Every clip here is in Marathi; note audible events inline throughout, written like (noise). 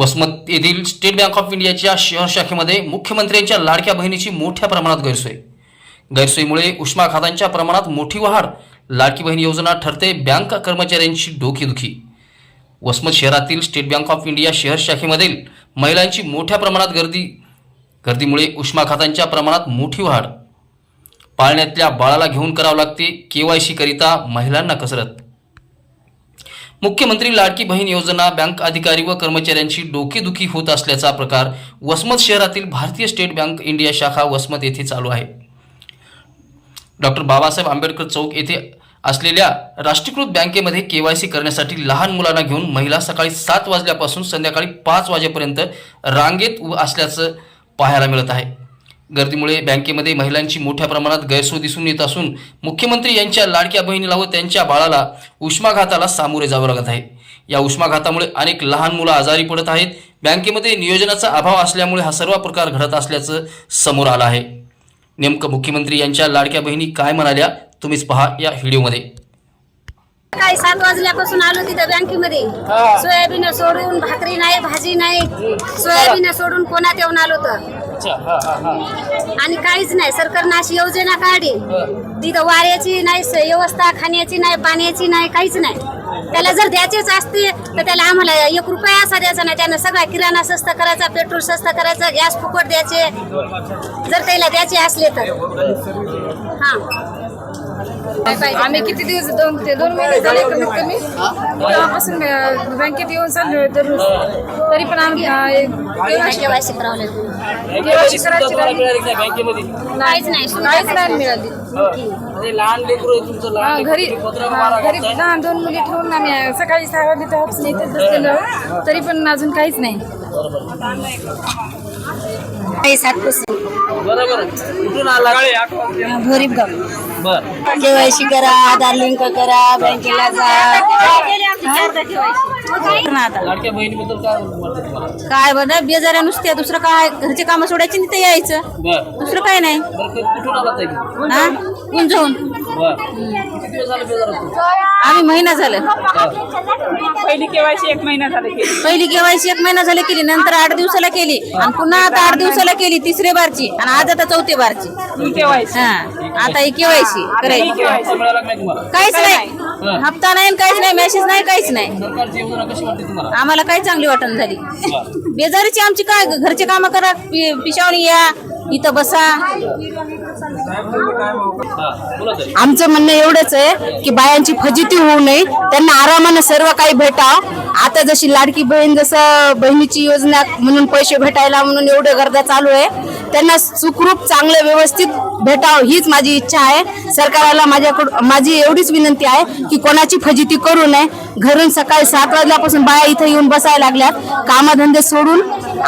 वसमत येथील स्टेट बँक ऑफ इंडियाच्या शहर शाखेमध्ये मुख्यमंत्र्यांच्या लाडक्या बहिणीची मोठ्या प्रमाणात गैरसोय. गैरसोयीमुळे उष्मा खातांच्या प्रमाणात मोठी वाढ लाडकी बहीण योजना ठरते बँक कर्मचाऱ्यांची डोकेदुखी. वसमत शहरातील स्टेट बँक ऑफ इंडिया शहर शाखेमधील महिलांची मोठ्या प्रमाणात गर्दी गर्दीमुळे उष्मा खातांच्या प्रमाणात मोठी वाढ. पाळण्यातल्या बाळाला घेऊन करावं लागते के वाय सीकरिता महिलांना कसरत. मुख्यमंत्री लाडकी बहीण योजना बँक अधिकारी व कर्मचाऱ्यांची डोकेदुखी होत असल्याचा प्रकार वसमत शहरातील भारतीय स्टेट बँक इंडिया शाखा वसमत येथे चालू आहे. डॉक्टर बाबासाहेब आंबेडकर चौक येथे असलेल्या राष्ट्रीयकृत बँकेमध्ये केवायसी करण्यासाठी लहान मुलांना घेऊन महिला सकाळी सात वाजल्यापासून संध्याकाळी पाच वाजेपर्यंत रांगेत असल्याचं पाहायला मिळत आहे. गर्दीमुळे बँकेमध्ये महिलांची मोठ्या प्रमाणात गैरसोय दिसून येत असून मुख्यमंत्री यांच्या लाडक्या बहिणीला व त्यांच्या बाळाला उष्माघाताला सामोरे जावं लागत आहे. या उष्माघातामुळे अनेक लहान मुलं आजारी पडत आहेत. बँकेमध्ये नियोजनाचा अभाव असल्यामुळे हा सर्व प्रकार घडत असल्याचं समोर आलं आहे. नेमकं मुख्यमंत्री यांच्या लाडक्या बहिणी काय म्हणाल्या तुम्हीच पहा या व्हिडिओमध्ये. काय सात वाजल्यापासून आलो तिथं बँकेमध्ये. सोयाबीन सोडून भाकरी नाही भाजी नाही. सोयाबीन सोडून कोणात येऊन आलो तर? आणि काहीच नाही सरकारनं अशी योजना काढली तिथं वाऱ्याची नाही स- व्यवस्था खाण्याची नाही पाण्याची नाही काहीच नाही. त्याला जर द्यायचेच असते तर त्याला आम्हाला एक रुपया असा द्यायचा नाही. त्यानं सगळा किराणा स्वस्त करायचा पेट्रोल स्वस्त करायचं गॅस फुकट द्यायचे. जर त्याला द्यायचे असले तर. हा? आम्ही किती दिवस दोन ते दोन महिने झाले कमीत कमी तेव्हापासून बँकेत येऊन चाललोय दररोज तरी पण आम्ही केवायसी केवायसी करावं लागेल केवायसी करायची. काहीच नाही काहीच नाही मिळाली. लहान लेकरू घरी हा, घरी. लहान दोन मुली ठेवून आम्ही सकाळी सहा इथेच बसलेलो. आहे. तरी पण अजून काहीच नाही. बरोबर कुठून आला भोरीप गाव बर केवायसी करा आधार लिंक करा बँकेला जा लाडक्या बहिणीबद्दल काय वाटतं तुम्हाला काय बरं बेजाऱ्या नुसत्या दुसरं काय घरचे कामं सोडायची नाही तर यायचं बर दुसरं काय नाही बरं कुठून आला ताई हा गुंजवून बर आम्ही महिना झालं. पहिली केवायसी एक महिना झाला पहिली केवायसी एक महिना झाली केली नंतर आठ दिवसाला केली आणि पुन्हा आता आठ दिवसाला केली तिसरे बारची आणि आज आता चौथे बारची. हा आता ही केवायसी करायची हप्ता मिळाला का नाही तुम्हाला काहीच नाही. हप्ता नाही आणि काहीच नाही मेसेज नाही काहीच नाही. सरकारची योजना कशी वाटते तुम्हाला आम्हाला काही चांगली वाटण झाली. बेजारीची आमची काय घरचे कामं करा पिशावणी या इथं बसा. आमचं म्हणणं एवढंच आहे की बायांची फजिती होऊ नये. त्यांना आरामानं सर्व काही भेटाव. आता जशी लाडकी बहीण जसं बहिणीची योजना म्हणून पैसे भेटायला म्हणून एवढं गर्दा चालू आहे. त्यांना सुखरूप चांगलं व्यवस्थित भेटावं हीच माझी इच्छा आहे. सरकारला माझ्याकडून माझी एवढीच विनंती आहे की कोणाची फजिती करू नये. घरून सकाळी सात वाजल्यापासून बाया इथं येऊन बसायला लागल्यात. कामधंदे सोडून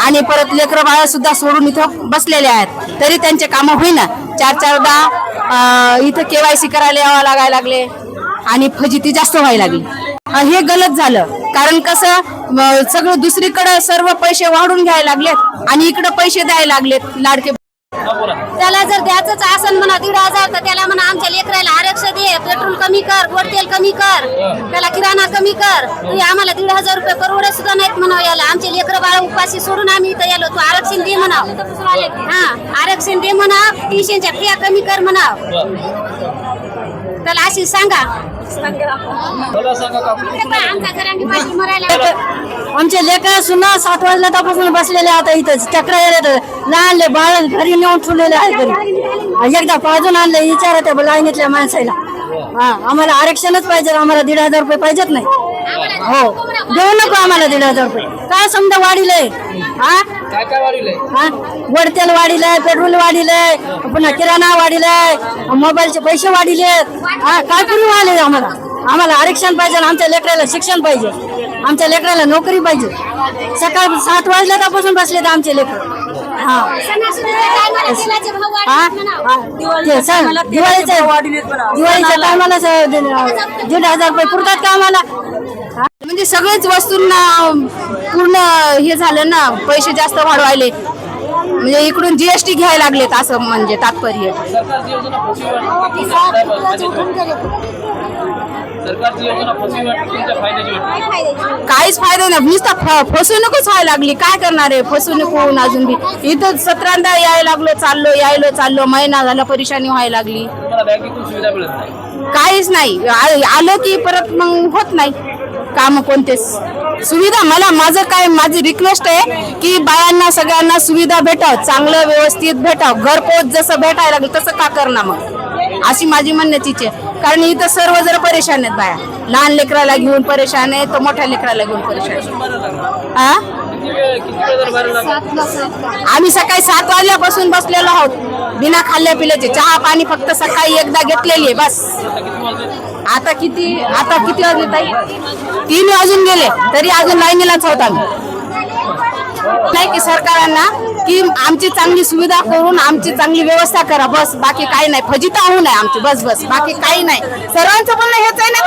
आणि परत लेकरं बाया सुद्धा सोडून इथं बसलेले आहेत. तरी त्यांचे कामं होईना. चार चारदा इथं केवायसी करायला यावं लागायला लागले आणि फजिती जास्त व्हायला लागली. हे गलत झालं. कारण कसं सगळं दुसरीकडे सर्व पैसे वाढून घ्यायला लागलेत आणि इकडे पैसे द्यायला लागलेत लाडके त्याला जर द्यायचंच असेल म्हणा दीड हजार तर त्याला म्हणा आमच्या लेकराला आरक्षण दे पेट्रोल कमी कर गोड तेल कमी कर त्याला किराणा कमी कर. तू आम्हाला दीड हजार रुपये परवडत सुद्धा नाहीत म्हणावं याला. आमचे लेकर बाळा उपाशी सोडून आम्ही इथं यालो. तू आरक्षण दे म्हणाव. हा आरक्षण दे म्हणाव ट्युशनच्या फिया कमी कर म्हणाव. त्याला अशी सांगा. आमच्या घरांनी मरायला (laughs) आमचे लेकर सुद्धा सात वाजल्यापासून बसलेले आता इथंच चक्र येत लहान ले बाळ घरी नेऊन ठेवलेले आहे घरी. एकदा पाजून आणले विचारा त्या लाईनीतल्या माणसाला. हा आम्हाला आरक्षणच पाहिजे आम्हाला दीड हजार रुपये पाहिजेत नाही. हो देऊ नको आम्हाला दीड हजार रुपये. काय समजा वाढीलंय हा? हा? वडतेल वाढीलंय पेट्रोल वाढीलंय पुन्हा किराणा वाढीलाय मोबाईलचे पैसे वाढीले हा काय करू आले आम्हाला? आम्हाला आरक्षण पाहिजे आमच्या लेकराला शिक्षण पाहिजे. आमच्या लेकराला नोकरी पाहिजे. सकाळ सात वाजल्यापासून बसले तर आमचे लेकर. हा. हा? दिवाळीच्या दिवाळीच्या टायमाला दीड हजार रुपये पुरतात का आम्हाला? म्हणजे सगळेच वस्तूंना पूर्ण हे झालं ना पैसे जास्त वाढवायले. म्हणजे इकडून जीएसटी घ्यायला लागलेत असं म्हणजे तात्पर्य. सरकारची योजना फसवी वाटते तुमच्या सरकारची योजना फसवी वाटते तुमच्या फायद्याची वाटते काहीच फायदा नाही. नुसता फ- फसवणूकच व्हायला लागली. काय करणार आहे? फसवणूक होऊन अजून बी. इथं सतरांदा यायला लागलो चाललो यायलो चाललो. महिना झाला परेशानी व्हायला लागली. तुम्हाला बँकेतून सुविधा मिळत नाही. काहीच नाही. आ- आलं की परत मग होत नाही. काम कोणतेच सुविधा मला माझं काय माझी रिक्वेस्ट आहे की बायांना सगळ्यांना सुविधा भेटाव. चांगलं व्यवस्थित भेटाव. घरपोच जसं भेटायला लागलं तसं का करणार मग? अशी माझी म्हणण्याची इच्छा आहे. कारण इथं सर्व जर परेशान आहेत बाया. लहान लेकराला घेऊन परेशान आहे तर मोठ्या लेकराला घेऊन परेशान हा आम्ही सकाळी सात वाजल्यापासून बसलेलो आहोत. बिना खाल्ल्या पिल्याचे. चहा पाणी फक्त सकाळी एकदा घेतलेली आहे बस. आता किती आता किती वाजले ताई? तीन वाजून गेले. तरी अजून लाईनीलाच होत आम्ही. नाही की सरकारांना की आमची चांगली सुविधा करून आमची चांगली व्यवस्था करा. बस बाकी काही नाही. फजिता होऊ नये आमची. बस बस. बाकी काही नाही. सर्वांचं म्हणणं हेच आहे ना